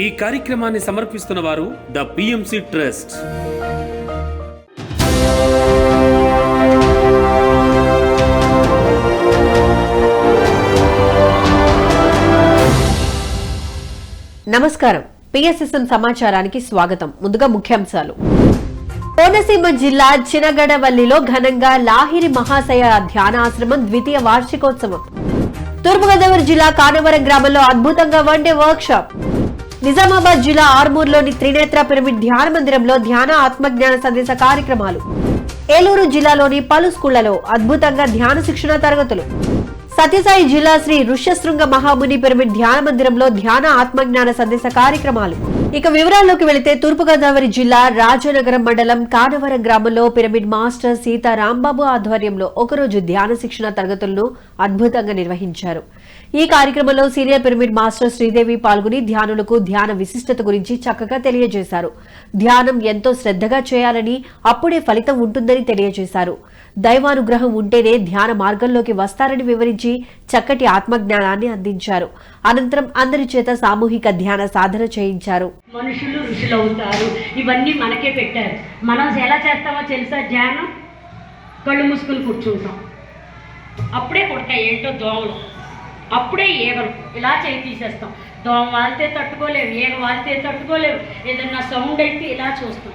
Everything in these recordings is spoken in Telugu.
ఈ కార్యక్రమాన్ని సమర్పిస్తున్న వారు ద పిఎంసి ట్రస్ట్. నమస్కారం. పిఎస్ఎస్ఎం సమాచారానికి స్వాగతం. ముందుగా ముఖ్యాంశాలు. కోనసీమ జిల్లా చినగడవల్లిలో ఘనంగా లాహిరి మహాశయ ధ్యానాశ్రమం ద్వితీయ వార్షికోత్సవం. తూర్పుగోదావరి జిల్లా కానవరం గ్రామంలో అద్భుతంగా వన్డే వర్క్షాప్. నిజామాబాద్ జిల్లా ఆర్మూర్లోని త్రినేత్ర పిరమిడ్ ధ్యాన మందిరంలో ధ్యాన ఆత్మజ్ఞాన సందేశ కార్యక్రమాలు. ఏలూరు జిల్లాలోని పలు స్కూళ్ళలో అద్భుతంగా ధ్యాన శిక్షణ తరగతులు. సత్యసాయి జిల్లా శ్రీ ఋష్యశృంగ మహాముని పిరమిడ్ ధ్యాన మందిరంలో ధ్యాన ఆత్మజ్ఞాన సందేశ కార్యక్రమాలు. ఇక వివరాల్లోకి వెళితే తూర్పుగోదావరి జిల్లా రాజనగరం మండలం కానవరం గ్రామంలో పిరమిడ్ మాస్టర్ సీతా రాంబాబు ఆధ్వర్యంలో ఒకరోజు ధ్యాన శిక్షణ తరగతులను అద్భుతంగా నిర్వహించారు. ఈ కార్యక్రమంలో సీనియర్ పిరమిడ్ మాస్టర్ శ్రీదేవి పాల్గొని ధ్యానులకు ధ్యాన విశిష్టత గురించి చక్కగా తెలియజేశారు. ధ్యానం ఎంతో శ్రద్ధగా చేయాలని అప్పుడే ఫలితం ఉంటుందని తెలియజేశారు. దైవానుగ్రహం ఉంటేనే ధ్యాన మార్గంలోకి వస్తారని వివరించి చక్కటి ఆత్మజ్ఞానాన్ని అందించారు. అనంతరం అందరి చేత సామూహిక ధ్యాన సాధన చేయించారు. మనుషులు ఋషులు అవుతారు ఇవన్నీ మనకే పెట్టారు. మనం ఎలా చేస్తామో తెలుసా ధ్యానం? కళ్ళు మూసుకుని కూర్చుంటాం. అప్పుడే కొడతాయి ఏంటో దోమలు. అప్పుడే ఈగలు ఇలా చేయి తీసేస్తాం. దోమ వాళ్తే తట్టుకోలేవు ఏగ వాళ్తే తట్టుకోలేవు. ఏదన్నా సౌండ్ అయితే ఇలా చూస్తాం.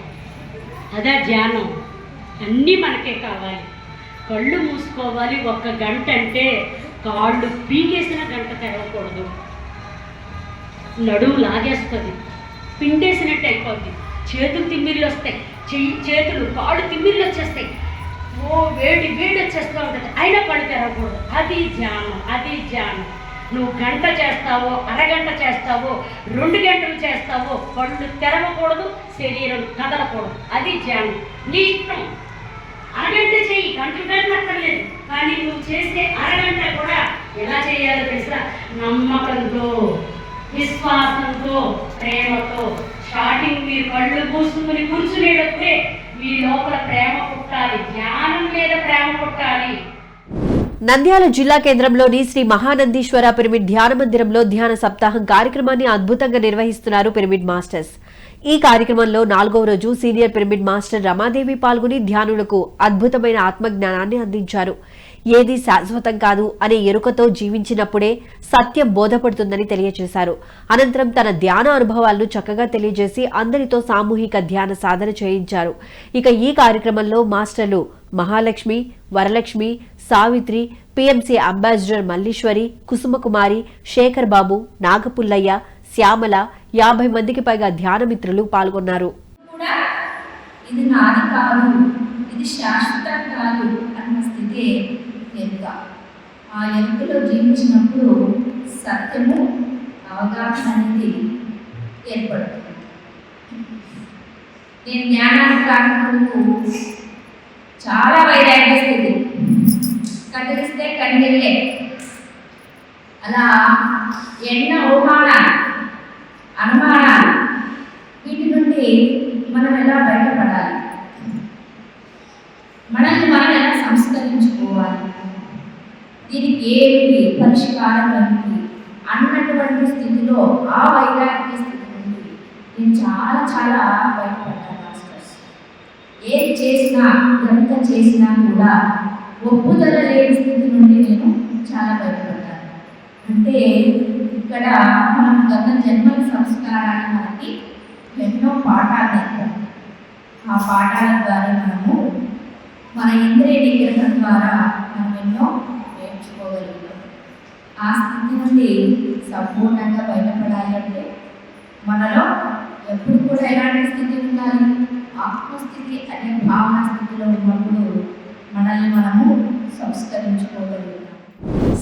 అదే ధ్యానం. అన్నీ మనకే కావాలి. కళ్ళు మూసుకోవాలి ఒక్క గంట అంటే కాళ్ళు పీకేసిన గంట తెరవకూడదు. నడుము లాగేస్తుంది. పిండేసినట్టు అయిపోద్ది. చేతులు తిమ్మిర్లు వస్తాయి. చేతులు కాళ్ళు తిమ్మిర్లు వచ్చేస్తాయి. ఓ వేడి వేడి వచ్చేస్తూ ఉంటుంది. అయినా పని తెరవకూడదు అది ధ్యానం అది ధ్యానం. నువ్వు గంట చేస్తావో అరగంట చేస్తావో రెండు గంటలు చేస్తావో పళ్ళు తెరవకూడదు శరీరం కదలకూడదు. అది ధ్యానం. నీ ఇష్టం. అరగంట చెయ్యి గంట గంటక్కర్లేదు కానీ నువ్వు చేసే అరగంట కూడా ఎలా చేయాలో తెలుసా? నమ్మకంతో విశ్వాసంతో ప్రేమతో. స్టార్టింగ్ మీరు కళ్ళు మూసుకుని కూర్చునేటప్పుడే మీ లోపల ప్రేమ పుట్టాలి మీద ప్రేమ పుట్టాలి. నంద్యాల జిల్లా కేంద్రంలోని శ్రీ మహానందీశ్వర పిరమిడ్ ధ్యాన మందిరంలో ధ్యాన సప్తాహం కార్యక్రమాన్ని అద్భుతంగా నిర్వహిస్తున్నారు పిరమిడ్ మాస్టర్స్. ఈ కార్యక్రమంలో నాలుగవ రోజు సీనియర్ పిరమిడ్ మాస్టర్ రమాదేవి పాల్గొని ధ్యానులకు అద్భుతమైన ఆత్మజ్ఞానాన్ని అందించారు. ఏది శాశ్వతం కాదు అనే ఎరుకతో జీవించినప్పుడే సత్యం బోధపడుతుందని తెలియజేశారు అనంతరం తన ధ్యాన అనుభవాలను చక్కగా తెలియజేసి అందరితో సామూహిక ధ్యాన సాధన చేయించారు. ఇక ఈ కార్యక్రమంలో మాస్టర్లు మహాలక్ష్మి వరలక్ష్మి సావిత్రి పిఎంసి అంబాసిడర్ మల్లీశ్వరి కుసుమకుమారి శేఖర్ బాబు నాగపుల్లయ్య శ్యామల యాభై మందికి పైగా ధ్యానమిత్రులు పాల్గొన్నారు. ఇది నాది కాదు ఇది శాశ్వతం కాదు అన్న స్థితి ఎరుక ఆ ఎరుకలో జీవించినప్పుడు సత్యము అవగాహన అనేది ఏర్పడుతుంది. నేను జ్ఞానానికి రాకముందుకు చాలా వైరాగ్య స్థితి. కదిలిస్తే కండిల్లే అలా ఎన్నో ఊహానాలు అనుమానాలు వీటి నుండి మనం ఎలా బయటపడాలి? మనల్ని మనం ఎలా సంస్కరించుకోవాలి? దీనికి ఏమిటి పరిష్కారం ఏమిటి? అన్నటువంటి స్థితిలో ఆ వైరాగ్య స్థితి నుండి నేను చాలా చాలా బయటపడ్డాను మాస్టర్స్. ఏది చేసినా ఎంత చేసినా కూడా ఒప్పుదల లేని స్థితి నుండి నేను చాలా బయటపడ్డాను అంటే ఇక్కడ మనం గత జన్మల సంస్కారాన్ని మనకి ఎన్నో పాఠాలు నేర్పారు ఆ పాఠాల ద్వారా మనము మన ఇంద్రియ నిగ్రహం ద్వారా మనం ఎన్నో ఆ స్థితి నుండి సంపూర్ణంగా బయటపడాలి అంటే మనలో ఎప్పుడు కూడా ఎలాంటి స్థితి ఉండాలి? ఆత్మస్థితి అనే భావన స్థితిలో ఉన్నప్పుడు మనల్ని మనము సంస్కరించుకోగలుగుతాం.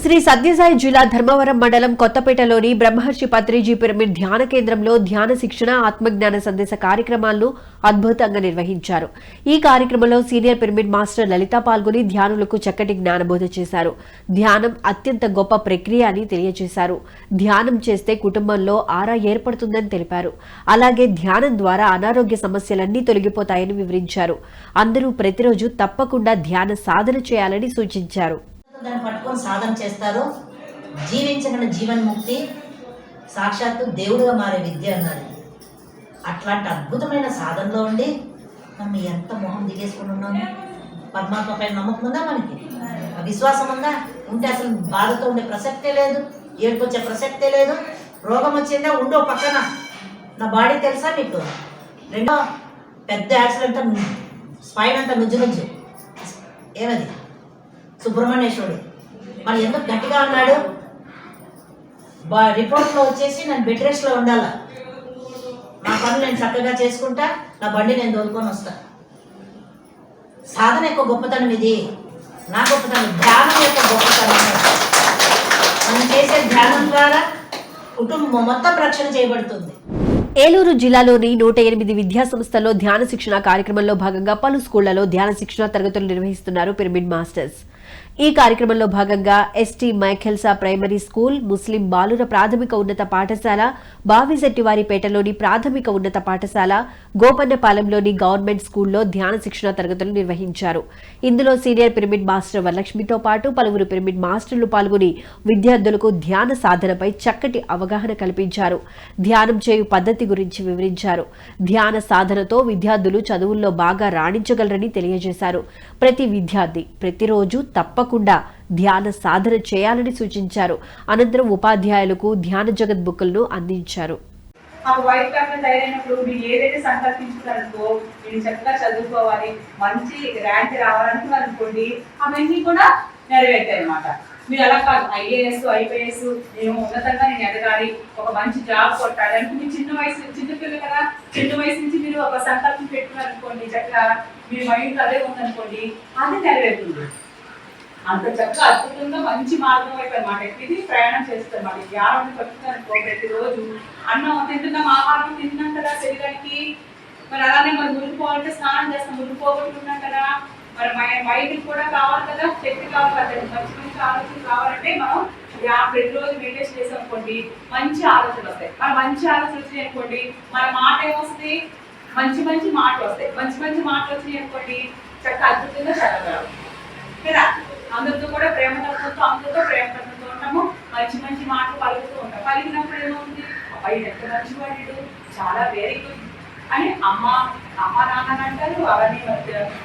శ్రీ సత్యసాయి జిల్లా ధర్మవరం మండలం కొత్తపేటలోని బ్రహ్మర్షి పత్రిజీ పిరమిడ్ ధ్యాన కేంద్రంలో ధ్యాన శిక్షణ ఆత్మజ్ఞాన సందేశ కార్యక్రమాలను అద్భుతంగా నిర్వహించారు. ఈ కార్యక్రమంలో సీనియర్ పిరమిడ్ మాస్టర్ లలిత పాల్గొని ధ్యానులకు చక్కటి జ్ఞానబోధ చేశారు. ధ్యానం అత్యంత గొప్ప ప్రక్రియ అని తెలియజేశారు. ధ్యానం చేస్తే కుటుంబంలో ఆరా ఏర్పడుతుందని తెలిపారు. అలాగే ధ్యానం ద్వారా అనారోగ్య సమస్యలన్నీ తొలగిపోతాయని వివరించారు. అందరూ ప్రతిరోజు తప్పకుండా ధ్యాన సాధన చేయాలని సూచించారు. దాన్ని పట్టుకొని సాధన చేస్తారు? జీవించగల జీవన్ముక్తి సాక్షాత్తు దేవుడుగా మారే విద్య అన్నది. అట్లాంటి అద్భుతమైన సాధనలో ఉండి మనం ఎంత మొహం దిగేసుకుని ఉన్నాము పరమాత్మ పైన నమ్మకం ఉందా మనకి విశ్వాసం ఉందా? ఉంటే అసలు బాధతో ఉండే ప్రసక్తే లేదు ఏడుకొచ్చే ప్రసక్తే లేదు రోగం వచ్చిందా? ఉండో పక్కన. నా బాడీ తెలుసా మీకు? రెండో పెద్ద యాక్సిడెంట్ స్పైన్ అంతా నుజ్జు నుజ్జు. ఏమది? సుబ్రహ్మణ్యేశ్వరుడు. మరి ఎందుకు గట్టిగా ఉన్నాడు రిపోర్ట్లో వచ్చేసి నేను బెడ్ రెస్ట్లో ఉండాల? నా పనులు నేను చక్కగా చేసుకుంటా నా బండి నేను దోలుకొని వస్తా. సాధన యొక్క గొప్పతనం ఇది. నా గొప్పతనం ధ్యానం యొక్క గొప్పతనం మనం చేసే ధ్యానం ద్వారా కుటుంబం మొత్తం రక్షణ చేయబడుతుంది. ఏలూరు జిల్లాలోని నూట ఎనిమిది విద్యా సంస్థల్లో ధ్యాన శిక్షణ కార్యక్రమంలో భాగంగా పలు స్కూళ్ళలో ధ్యాన శిక్షణ తరగతులు నిర్వహిస్తున్నారు పిరమిడ్ మాస్టర్స్. ఈ కార్యక్రమంలో భాగంగా ఎస్టీ మైఖెల్సా ప్రైమరీ స్కూల్ ముస్లిం బాలుర ప్రాథమిక ఉన్నత పాఠశాల బావిశెట్టివారిపేటలోని ప్రాథమిక ఉన్నత పాఠశాల గోపన్నపాలెంలోని గవర్నమెంట్ స్కూల్లో ధ్యాన శిక్షణ తరగతులు నిర్వహించారు. ఇందులో సీనియర్ పిరమిడ్ మాస్టర్ వరలక్ష్మితో పాటు పలువురు పిరమిడ్ మాస్టర్లు పాల్గొని విద్యార్థులకు ధ్యాన సాధనపై చక్కటి అవగాహన కల్పించారు. ధ్యానం చేయు పద్ధతి గురించి వివరించారు. ధ్యాన సాధనతో విద్యార్థులు చదువుల్లో బాగా రాణించగలరని తెలియజేశారు. ప్రతి విద్యార్థి ప్రతిరోజు తప్పకుండా ధ్యాన సాధన చేయాలని సూచించారు. అనంతరం ఉపాధ్యాయులకు ధ్యాన జగత్ బుక్కులను అందించారు. ఆ వైట్ పేపర్ తయారైనప్పుడు మీరు ఏదైతే సంకల్పించుతారనుకో నేను చక్కగా చదువుకోవాలి మంచి ర్యాంక్ రావాలనుకున్నారు అనుకోండి అవన్నీ కూడా నెరవేర్తాయి అనమాట మీరు అలా కాదు ఐఏఎస్ ఐపీఎస్ నేను ఉన్నతంగా నేను ఎదగాలి ఒక మంచి జాబ్ కొట్టాలి అంటే మీరు చిన్న వయసు చిన్న పిల్లలు కదా చిన్న వయసు నుంచి మీరు ఒక సంకల్పం పెట్టుకున్నారు చక్కగా మీ మైండ్ అదే ఉందనుకోండి అది నెరవేరుతుంది. అంత చక్కగా అద్భుతంగా మంచి మార్గం వైపు అనమాట ఇది ప్రయాణం చేస్తారు మరి ధ్యానం పట్టుకున్నారనుకో ప్రతిరోజు అన్నం తింటున్నాం ఆహారం తింటున్నాం కదా శరీరానికి. మరి అలానే మరి మురిగిపోవాలంటే స్నానం చేస్తాం మురిగిపోగొట్టుకున్నాం కదా. మరి మైండ్కి కూడా కావాలి కదా శక్తి కావాలి కదా. మంచి మంచి ఆలోచనలు కావాలంటే మనం ప్రతిరోజు మెడిటేషన్ చేసాం అనుకోండి మంచి ఆలోచనలు వస్తాయి. మన మంచి ఆలోచనలు వచ్చినాయి అనుకోండి మన మాట ఏమొస్తుంది మంచి మంచి మాటలు వస్తాయి. మంచి మంచి మాటలు వచ్చినాయి అనుకోండి చక్కగా అద్భుతంగా చదవగలం కదా? అందరితో కూడా ప్రేమ తత్వంతో అందరితో ప్రేమ తత్వంతో ఉంటాము మంచి మంచి మాటలు పలుకుతూ ఉంటాం. పలికినప్పుడు ఏమవుతుంది? అబ్బాయి ఎంత మంచివాడు చాలా వెరీ గుడ్ అని అమ్మ అమ్మ నాన్న అంటారు. అవన్నీ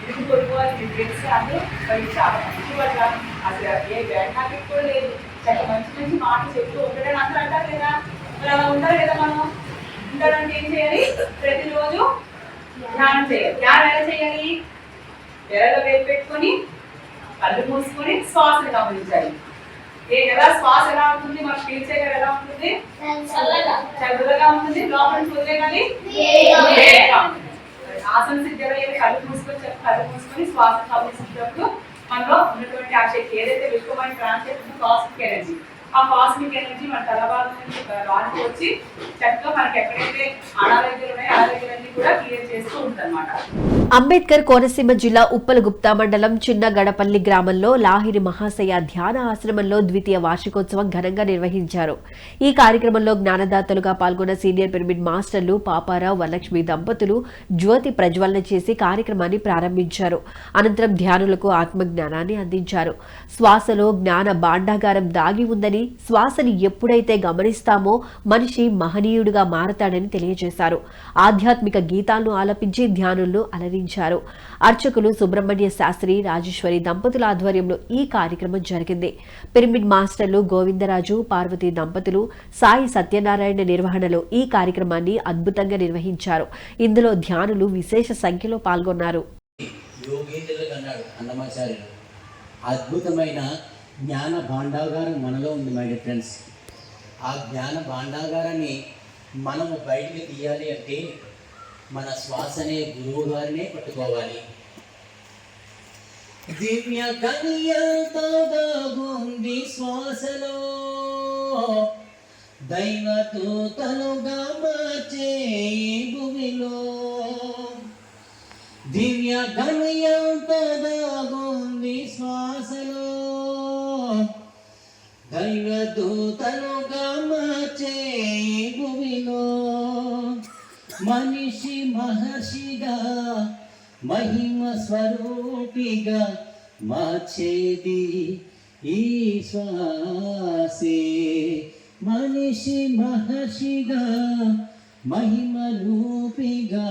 ఇరుగు పొరుగు వాళ్ళు తెలిసి అందరూ. మరి చాలా మంచివాడు అసలు ఏ బ్యాడ్ కూడా లేదు. చాలా మంచి మంచి మాటలు చెప్తూ ఉంటాడని అందరూ అంటారు కదా. మరి అలా ఉంటారు కదా మనం. ఉండాలంటే ఏం చేయాలి? ప్రతిరోజు ధ్యానం చేయాలి. ధ్యానం ఎలా చేయాలి? ఎరలో వేలు పెట్టుకొని కళ్ళు మూసుకొని శ్వాసను గమనించాలి. ఏ ఎలా శ్వాస ఎలా ఉంటుంది? మన పీల్చే ఎలా ఉంటుంది? చల్లగా. ఉంటుంది. లోపల వేడిగా ఉంటుంది. ఆసన సిద్ధిలో ఏది కళ్ళు మూసుకొని కళ్ళు మూసుకొని శ్వాస గమనించినప్పుడు మనలో ఉన్నటువంటి ఆ శక్తి ఏదైతే విశ్వమైన ట్రాన్స్లేట్ కాస్మిక్ ఎనర్జీ. ఆ కాస్మిక్ ఎనర్జీ మన తల భాగం నుంచి రానికి వచ్చి చక్కగా మనకి ఎక్కడైతే అనారోగ్యాలు ఉన్నాయో అనారోగ్యాలన్నీ కూడా క్లియర్ చేస్తూ అంబేద్కర్ కోనసీమ జిల్లా ఉప్పలగుప్తా మండలం చిన్న గడపల్లి గ్రామంలో లాహిరి మహాశయ ధ్యాన ఆశ్రమంలో ద్వితీయ వార్షికోత్సవం ఘనంగా నిర్వహించారు. ఈ కార్యక్రమంలో జ్ఞానదాతలుగా పాల్గొన్న సీనియర్ పిరమిడ్ మాస్టర్లు పాపారావు వరలక్ష్మి దంపతులు జ్యోతి ప్రజ్వలన చేసి కార్యక్రమాన్ని ప్రారంభించారు. అనంతరం ధ్యానులకు ఆత్మజ్ఞానాన్ని అందించారు. శ్వాసలో జ్ఞాన భాండాగారం దాగి ఉందని శ్వాసని ఎప్పుడైతే గమనిస్తామో మనిషి మహనీయుడిగా మారతాడని తెలియజేశారు. ఆధ్యాత్మిక గీతాలను ఆలపించి ధ్యానులను అలరించారు. అర్చకులు సుబ్రహ్మణ్య శాస్త్రి రాజేశ్వరి దంపతుల ఆధ్వర్యంలో ఈ కార్యక్రమం జరిగింది. పిరమిడ్ మాస్టర్లు గోవిందరాజు పార్వతి దంపతులు సాయి సత్యనారాయణ నిర్వహణలో ఈ కార్యక్రమాన్ని అద్భుతంగా నిర్వహించారు. ఇందులో ధ్యానులు విశేష సంఖ్యలో పాల్గొన్నారు. అద్భుతమైన జ్ఞాన భాండాగారం మనలో ఉంది మై డియర్ ఫ్రెండ్స్ ఆ జ్ఞాన భాండాగారాన్ని మనము బయటికి తీయాలి అంటే మన శ్వాసనే గురువు గారినే పట్టుకోవాలి. దివ్య కన్యతో దాగుంది శ్వాసలో. దైవదూతలుగా మార్చే భూమిలో. దివ్య గమ్యంతో దాగుంది శ్వాసలో. దైవ దూతలుగా మార్చే మనిషి మహర్షిగా మహిమ స్వరూపిగా మార్చేది ఈ శ్వాసే మనిషి మనిషి మహర్షిగా మహిమ రూపిగా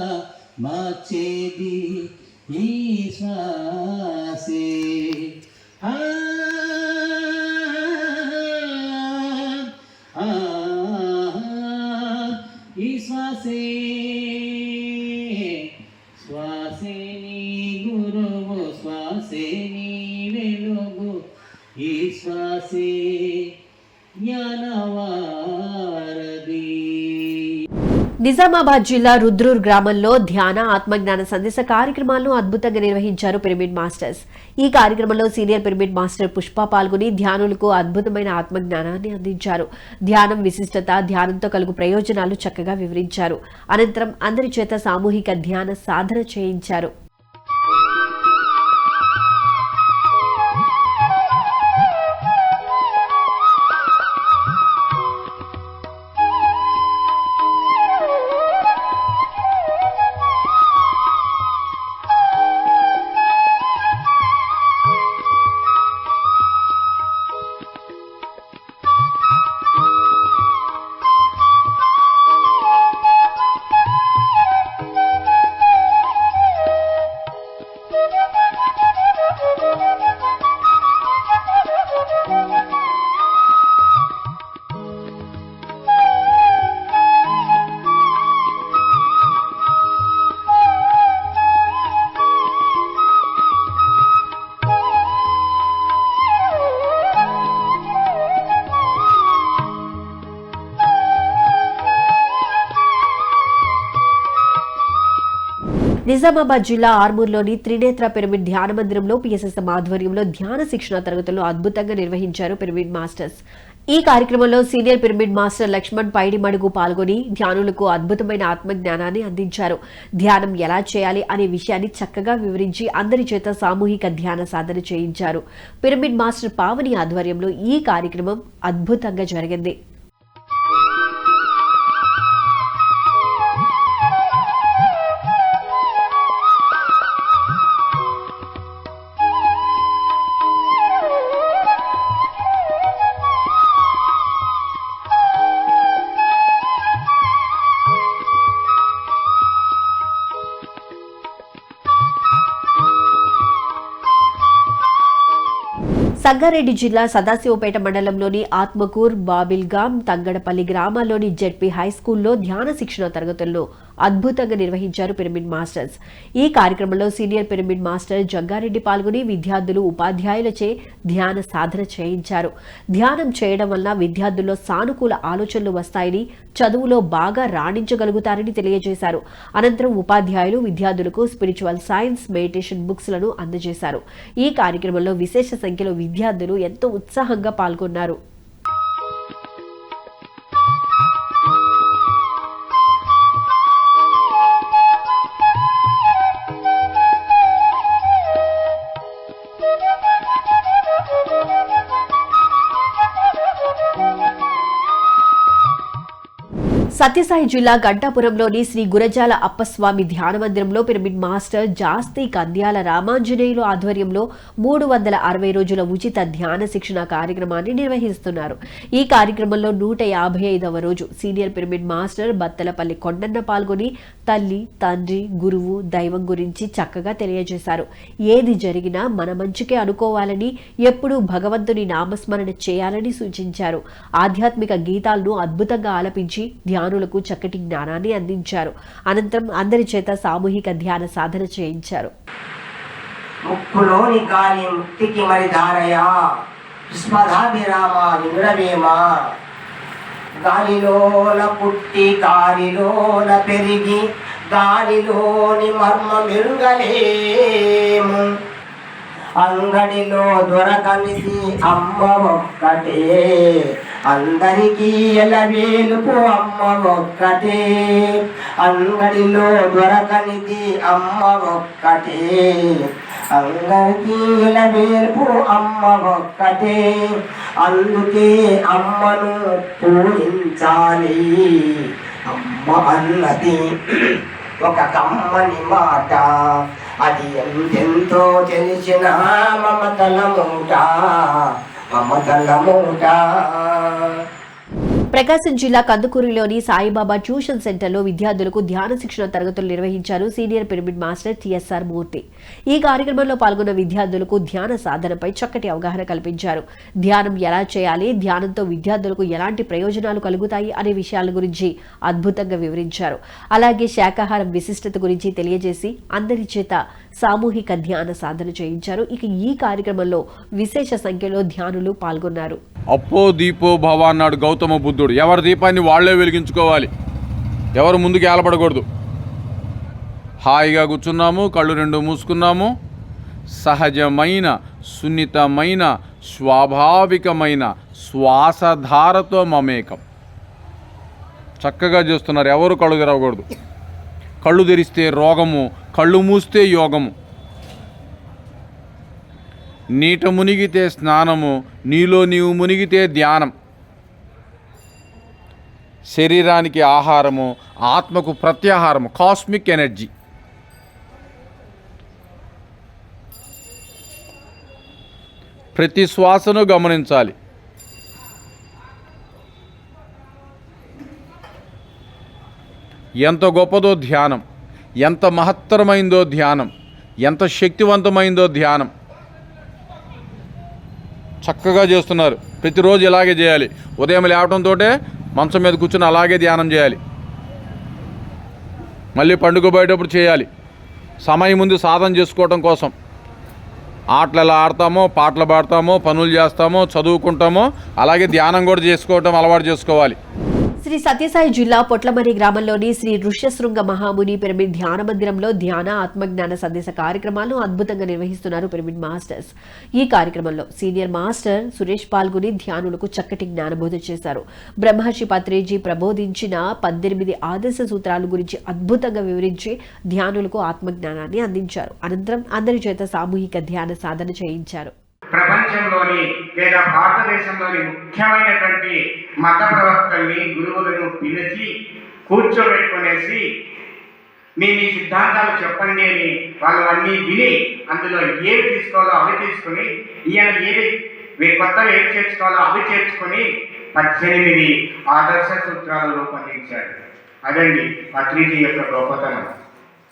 మార్చేది ఈ శ్వాసే ఆ, ఆ, నిజామాబాద్ జిల్లా రుద్రూర్ గ్రామంలో ధ్యాన ఆత్మజ్ఞాన సందేశ కార్యక్రమాలను అద్భుతంగా నిర్వహించారు పిరమిడ్ మాస్టర్స్. ఈ కార్యక్రమంలో సీనియర్ పిరమిడ్ మాస్టర్ పుష్ప పాల్గొని ధ్యానులకు అద్భుతమైన ఆత్మజ్ఞానాన్ని అందించారు. ధ్యానం విశిష్టత ధ్యానంతో కలుగు ప్రయోజనాలు చక్కగా వివరించారు. అనంతరం అందరి చేత సామూహిక ధ్యాన సాధన చేయించారు. నిజామాబాద్ జిల్లా ఆర్మూర్లోని త్రినేత్ర పిరమిడ్ ధ్యాన మందిరంలో పిఎస్ఎస్ఎం ఆధ్వర్యంలో ధ్యాన శిక్షణ తరగతులు అద్భుతంగా నిర్వహించారు పిరమిడ్ మాస్టర్స్. ఈ కార్యక్రమంలో senior pyramid master Lakshman Paidimadugu పాల్గొని ధ్యానులకు అద్భుతమైన ఆత్మజ్ఞానాన్ని అందించారు. ధ్యానం ఎలా చేయాలి అనే విషయాన్ని చక్కగా వివరించి అందరి చేత సామూహిక ధ్యాన సాధన చేయించారు. పిరమిడ్ మాస్టర్ పావని ఆధ్వర్యంలో ఈ కార్యక్రమం అద్భుతంగా జరిగింది. సంగారెడ్డి జిల్లా సదాశివపేట మండలంలోని ఆత్మకూర్ బాబిల్గాం తంగడపల్లి గ్రామాల్లోని జెడ్పీ హై స్కూల్లో ధ్యాన శిక్షణ తరగతుల్లో అద్భుతంగా నిర్వహించారు పిరమిడ్ మాస్టర్స్. ఈ కార్యక్రమంలో సీనియర్ పిరమిడ్ మాస్టర్ జగ్గారెడ్డి పాల్గొని విద్యార్థులు ఉపాధ్యాయులచే ధ్యాన సాధన చేయించారు. ధ్యానం చేయడం వల్ల విద్యార్థుల్లో సానుకూల ఆలోచనలు వస్తాయని చదువులో బాగా రాణించగలుగుతారని తెలియజేశారు. అనంతరం ఉపాధ్యాయులు విద్యార్థులకు స్పిరిచువల్ సైన్స్ మెడిటేషన్ బుక్స్లను అందజేశారు. ఈ కార్యక్రమంలో విశేష సంఖ్యలో విద్యార్థులు ఎంతో ఉత్సాహంగా పాల్గొన్నారు. సత్యసాయి జిల్లా గంటాపురంలోని శ్రీ గురజాల అప్పస్వామి ధ్యాన మందిరంలో పిరమిడ్ మాస్టర్ జాస్తి కంద్యాల రామాంజనేయులు ఆధ్వర్యంలో మూడు వందల అరవై రోజుల ఉచిత ధ్యాన శిక్షణ కార్యక్రమాన్ని నిర్వహిస్తున్నారు. ఈ కార్యక్రమంలో నూట యాభై ఐదవ రోజు senior pyramid master Battalapalli Kondanna పాల్గొని తల్లి తండ్రి గురువు దైవం గురించి చక్కగా తెలియజేశారు. ఏది జరిగినా మన మంచికే అనుకోవాలని ఎప్పుడూ భగవంతుని నామస్మరణ చేయాలని సూచించారు. ఆధ్యాత్మిక గీతాలను అద్భుతంగా ఆలపించి జ్ఞానులకు చక్కటి జ్ఞానాన్ని అందించారు. అనంతరం అందరి చేత సామూహిక ధ్యాన సాధన చేయించారు. ముక్కులోని గాలి ముక్తికి మరి ధారయ పుష్పధాభిరామ వినురవేమ గాలిలోన పుట్టి గాలిలోన పెరిగి గాలిలోని మర్మ మెరుగలేము. అంగడిలో దొరకనిది అమ్మ ఒక్కటే. అందరికీ ఎలవేలుపు అమ్మ ఒక్కటే. అంగడిలో దొరకనిది అమ్మ ఒక్కటే. అందరికీ ఎలవేలుపు అమ్మ ఒక్కటే. అందుకే అమ్మను పూజించాలి. అమ్మ అన్నది ఒక కమ్మని మాట. అది ఎంతెంతో తెలిసిన మమతల మూట. మమతల మూట ప్రకాశం జిల్లా కందుకూరులోని సాయిబాబా ట్యూషన్ సెంటర్లో విద్యార్థులకు ధ్యాన శిక్షణ తరగతులు నిర్వహించారు senior pyramid master TSR Murthy. ఈ కార్యక్రమంలో పాల్గొన్న విద్యార్థులకు ధ్యాన సాధనపై చక్కటి అవగాహన కల్పించారు. ధ్యానం ఎలా చేయాలి ధ్యానంతో విద్యార్థులకు ఎలాంటి ప్రయోజనాలు కలుగుతాయి అనే విషయాల గురించి అద్భుతంగా వివరించారు. అలాగే శాకాహారం విశిష్టత గురించి తెలియజేసి అందరి చేత సామూహిక ధ్యాన సాధన చేయించారు. ఇక ఈ కార్యక్రమంలో విశేష సంఖ్యలో ధ్యానులు పాల్గొన్నారు. అప్పో దీపో భవ అన్నాడు గౌతమ బుద్ధుడు. ఎవరి దీపాన్ని వాళ్ళే వెలిగించుకోవాలి. ఎవరు ముందుకు ఏలబడకూడదు హాయిగా కూర్చున్నాము కళ్ళు రెండు మూసుకున్నాము. సహజమైన సున్నితమైన స్వాభావికమైన శ్వాసధారతో మమేకం. చక్కగా చేస్తున్నారు. ఎవరు కళ్ళు తెరవకూడదు. కళ్ళు తెరిస్తే రోగము కళ్ళు మూస్తే యోగము. నీట మునిగితే స్నానము నీలో నీవు మునిగితే ధ్యానం. శరీరానికి ఆహారము ఆత్మకు ప్రత్యాహారము కాస్మిక్ ఎనర్జీ. ప్రతి శ్వాసను గమనించాలి. ఎంత గొప్పదో ధ్యానం. ఎంత మహత్తరమైందో ధ్యానం ఎంత శక్తివంతమైందో ధ్యానం. చక్కగా చేస్తున్నారు. ప్రతిరోజు ఇలాగే చేయాలి. ఉదయం లేవటంతో మంచం మీద కూర్చొని అలాగే ధ్యానం చేయాలి. మళ్ళీ పండుగ పోయేటప్పుడు చేయాలి. సమయం ముందు సాధన చేసుకోవటం కోసం. ఆటలు ఎలా ఆడతామో పాటలు పాడతామో పనులు చేస్తామో చదువుకుంటామో అలాగే ధ్యానం కూడా చేసుకోవటం అలవాటు చేసుకోవాలి. శ్రీ సత్యసాయి జిల్లా పొట్లమరి గ్రామంలోని శ్రీ ఋష్యశృంగ మహాముని పిరమిడ్ ధ్యాన మందిరంలో ధ్యాన ఆత్మజ్ఞాన సందేశ కార్యక్రమాలను అద్భుతంగా నిర్వహిస్తున్నారు పిరమిడ్ మాస్టర్స్. ఈ కార్యక్రమంలో సీనియర్ మాస్టర్ సురేష్ పాల్గొని ధ్యానులకు చక్కటి జ్ఞానబోధ చేశారు. బ్రహ్మర్షి పత్రేజీ ప్రబోధించిన పద్దెనిమిది ఆదర్శ సూత్రాల గురించి అద్భుతంగా వివరించి ధ్యానులకు ఆత్మజ్ఞానాన్ని అందించారు. అనంతరం అందరి చేత సామూహిక ధ్యాన సాధన చేయించారు. ప్రపంచంలోని లేదా భారతదేశంలోని ముఖ్యమైనటువంటి మత ప్రవక్తల్ని గురువులను పిలిచి కూర్చోబెట్టుకునేసి మీ మీ సిద్ధాంతాలు చెప్పండి అని వాళ్ళు అన్నీ విని అందులో ఏవి తీసుకోవాలో అవి తీసుకుని ఈయన ఏవి వే- కొత్తవి ఏవి చేర్చుకోవాలో అవి చేర్చుకొని పద్దెనిమిది ఆదర్శ సూత్రాలు రూపొందించాడు. అదండి పత్రిజీ యొక్క గొప్పతనం.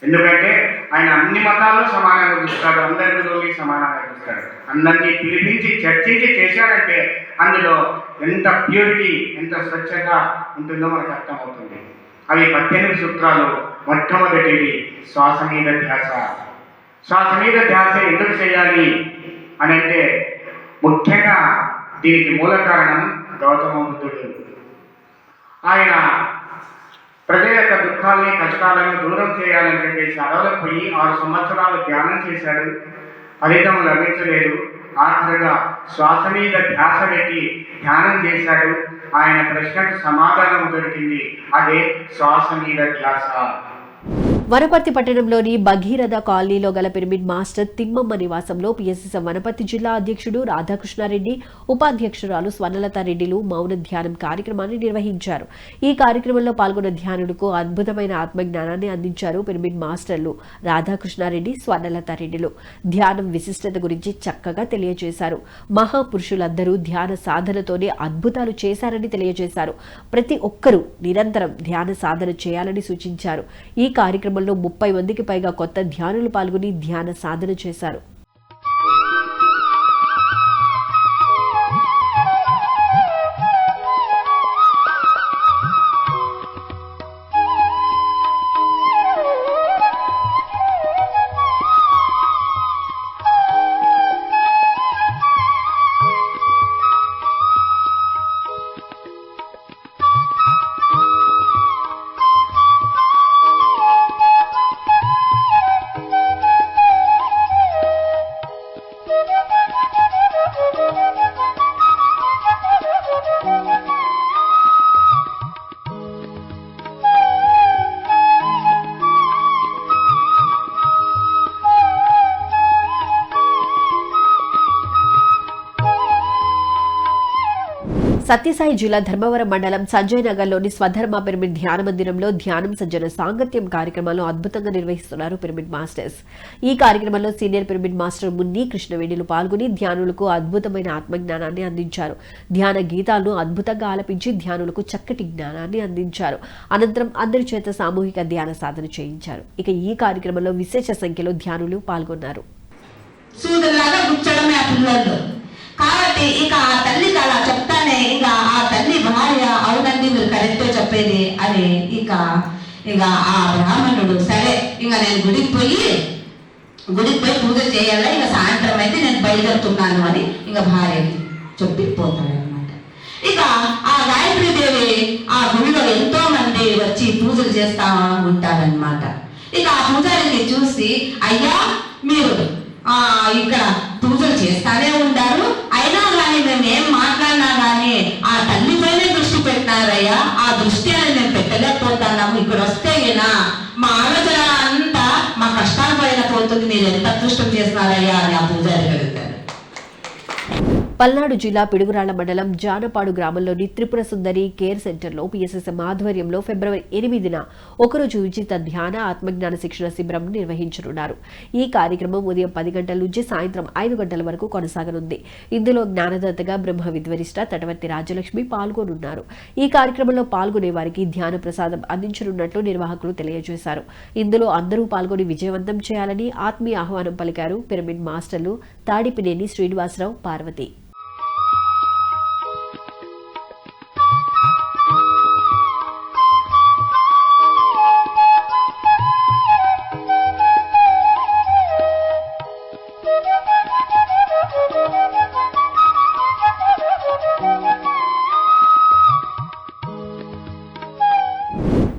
ఎందుకంటే ఆయన అన్ని మతాల్లో సమానంగా చూస్తాడు అందరి సమానంగా చూస్తాడు అందరినీ పిలిపించి చర్చించి చేశాడంటే అందులో ఎంత ప్యూరిటీ ఎంత స్వచ్ఛత ఉంటుందో మనకు అర్థమవుతుంది. అవి పద్దెనిమిది సూత్రాలు మొట్టమొదటిది శ్వాస మీద ధ్యాస. శ్వాస మీద ధ్యాస ఎందుకు చేయాలి అని అంటే ముఖ్యంగా దీనికి మూల కారణం గౌతమ బుద్ధుడు. ఆయన ప్రజల యొక్క దుఃఖాలని కష్టాలను దూరం చేయాలని చెప్పేసి అడవులకు పోయి ఆరు సంవత్సరాలు ధ్యానం చేశాడు. ఫలితం లభించలేదు. ఆఖరుగా శ్వాస మీద ధ్యాస పెట్టి ధ్యానం చేశాడు. ఆయన ప్రశ్నకు సమాధానం దొరికింది. అదే శ్వాస మీద ధ్యాస. వనపర్తి పట్టణంలోని భగీరథ కాలనీలో గల పిరమిడ్ మాస్టర్ తిమ్మమ్మ నివాసంలో పిఎస్ఎస్ వనపర్తి జిల్లా అధ్యక్షుడు రాధాకృష్ణారెడ్డి ఉపాధ్యక్షురాలు స్వర్ణలత రెడ్డిలు మౌన ధ్యానం కార్యక్రమాన్ని నిర్వహించారు. ఈ కార్యక్రమంలో పాల్గొన్న ధ్యానుడుకు అద్భుతమైన ఆత్మజ్ఞానాన్ని అందించారు పిరమిడ్ మాస్టర్లు రాధాకృష్ణారెడ్డి స్వర్ణలత రెడ్డిలు ధ్యానం విశిష్టత గురించి చక్కగా తెలియజేశారు. మహాపురుషులందరూ ధ్యాన సాధనతోనే అద్భుతాలు చేశారని తెలియజేశారు. ప్రతి ఒక్కరూ నిరంతరం ధ్యాన సాధన చేయాలని సూచించారు. ఈ కార్యక్రమంలో ముప్పై మందికి పైగా కొత్త ధ్యానులు పాల్గొని ధ్యాన సాధన చేశారు. సత్యసాయి జిల్లా ధర్మవరం మండలం సంజయ్ నగర్లోని స్వధర్మ పిరమిడ్ ధ్యాన మందిరంలో ధ్యానం సజ్జన సాంగత్యం కార్యక్రమాలను అద్భుతంగా నిర్వహిస్తున్నారు పిరమిడ్ మాస్టర్స్. ఈ కార్యక్రమంలో సీనియర్ పిరమిడ్ మాస్టర్ మున్ని కృష్ణవేణిలు పాల్గొని ధ్యానులకు అద్భుతమైన ఆత్మజ్ఞానాన్ని అందించారు. ధ్యాన గీతాలను అద్భుతంగా ఆలపించి ధ్యానులకు చక్కటి జ్ఞానాన్ని అందించారు. అనంతరం అందరి చేత సామూహిక ధ్యాన సాధన చేయించారు. ఇక ఈ కార్యక్రమంలో విశేష సంఖ్యలో ధ్యానులు పాల్గొన్నారు. కాబట్టి ఇక ఆ తల్లికి అలా చెప్తానే ఇక ఆ తల్లి భార్య అవునండి మీరు కరెక్టే చెప్పేది అని ఇక ఇక ఆ బ్రాహ్మణుడు సరే ఇక నేను గుడికి పోయి గుడికి పోయి పూజ చేయాలా? ఇక సాయంత్రం అయితే నేను బయలుదేరుతున్నాను అని ఇక భార్యకి చెప్పి పోతాడనమాట ఇక ఆ గాయత్రి దేవి ఆ గుడిలో ఎంతో మంది వచ్చి పూజలు చేస్తా ఉంటారనమాట ఇక ఆ పూజారిని చూసి అయ్యా మీరు ఆ ఇక్కడ పూజలు చేస్తానే ఉంటారు అయినా కానీ మేము ఏం మాట్లాడినా కానీ ఆ తల్లి పైనే దృష్టి పెట్టినారయ్యా. ఆ దృష్టి అనేది మేము పెట్టలేకపోతున్నాము ఇక్కడ వస్తే గినా మా ఆలోచన అంతా మా కష్టాల పైన పోతుంది మీరు ఎంత అదృష్టం చేస్తున్నారయ్యా అని ఆ పూజారి అడుగుతారు పల్నాడు జిల్లా పిడుగురాళ్ళ మండలం జానపాడు గ్రామంలోని త్రిపుర సుందరి కేర్ సెంటర్లో పిఎస్ఎస్ఎం ఆధ్వర్యంలో ఫిబ్రవరి ఎనిమిదిన ఒకరోజు ఉచిత ధ్యాన ఆత్మజ్ఞాన శిక్షణ శిబిరం నిర్వహించనున్నారు. ఈ కార్యక్రమం ఉదయం పది గంటల నుంచి సాయంత్రం ఐదు గంటల వరకు కొనసాగనుంది. ఇందులో జ్ఞానదాతగా బ్రహ్మ విద్వరిష్ట తటవర్తి రాజలక్ష్మి పాల్గొనున్నారు. ఈ కార్యక్రమంలో పాల్గొనే వారికి ధ్యాన ప్రసాదం అందించనున్నట్లు నిర్వాహకులు తెలియజేశారు. ఇందులో అందరూ పాల్గొని విజయవంతం చేయాలని ఆత్మీయ ఆహ్వానం పలికారు. పిరమిడ్ మాస్టర్లు తాడిపినేని శ్రీనివాసరావు పార్వతి.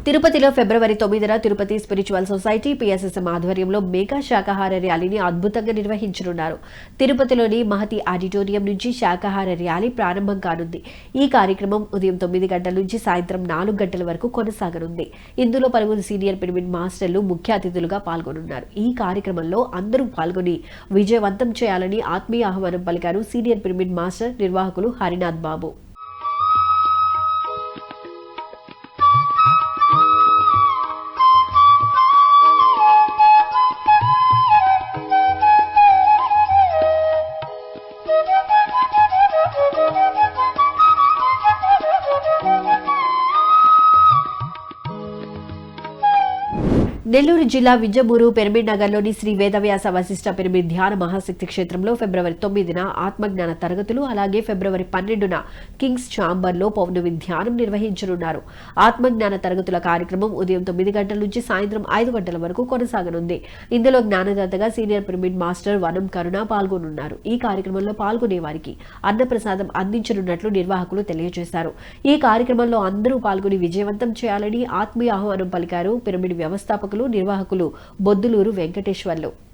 తిరుపతిలో ఫిబ్రవరి తొమ్మిదిన తిరుపతి స్పిరిచువల్ సొసైటీ పిఎస్ఎస్ఎం ఆధ్వర్యంలో మెగా శాకాహార ర్యాలీని అద్భుతంగా నిర్వహించనున్నారు. తిరుపతిలోని మహతి ఆడిటోరియం నుంచి శాకాహార ర్యాలీ ప్రారంభం కానుంది. ఈ కార్యక్రమం ఉదయం తొమ్మిది గంటల నుంచి సాయంత్రం నాలుగు గంటల వరకు కొనసాగనుంది. ఇందులో పలువురు సీనియర్ పిరమిడ్ మాస్టర్లు ముఖ్య అతిథులుగా పాల్గొనున్నారు. ఈ కార్యక్రమంలో అందరూ పాల్గొని విజయవంతం చేయాలని ఆత్మీయ ఆహ్వానం పలికారు సీనియర్ పిరమిడ్ మాస్టర్ నిర్వాహకులు హరినాథ్ బాబు. నెల్లూరు జిల్లా వింజమూరు పిరమిడ్ నగర్లోని శ్రీ వేదవ్యాస వశిష్ట పిరమిడ్ ధ్యాన మహాశక్తి క్షేత్రంలో ఫిబ్రవరి తొమ్మిదిన ఆత్మజ్ఞాన తరగతులు అలాగే ఫిబ్రవరి పన్నెండున కింగ్స్ ఛాంబర్లో పౌర్ణమి ధ్యానం నిర్వహించనున్నారు. ఆత్మజ్ఞాన తరగతుల కార్యక్రమం ఉదయం తొమ్మిది గంటల నుంచి సాయంత్రం ఐదు గంటల వరకు కొనసాగనుంది. ఇందులో జ్ఞానదాతగా సీనియర్ పిరమిడ్ మాస్టర్ వనం కరుణ పాల్గొనున్నారు. ఈ కార్యక్రమంలో పాల్గొనే వారికి అన్నప్రసాదం అందించనున్నట్లు నిర్వాహకులు తెలియజేశారు. ఈ కార్యక్రమంలో అందరూ పాల్గొని విజయవంతం చేయాలని ఆత్మీయ ఆహ్వానం పలికారు పిరమిడ్ వ్యవస్థాపకులు నిర్వాహకులు బొద్దులూరు వెంకటేశ్వర్లు.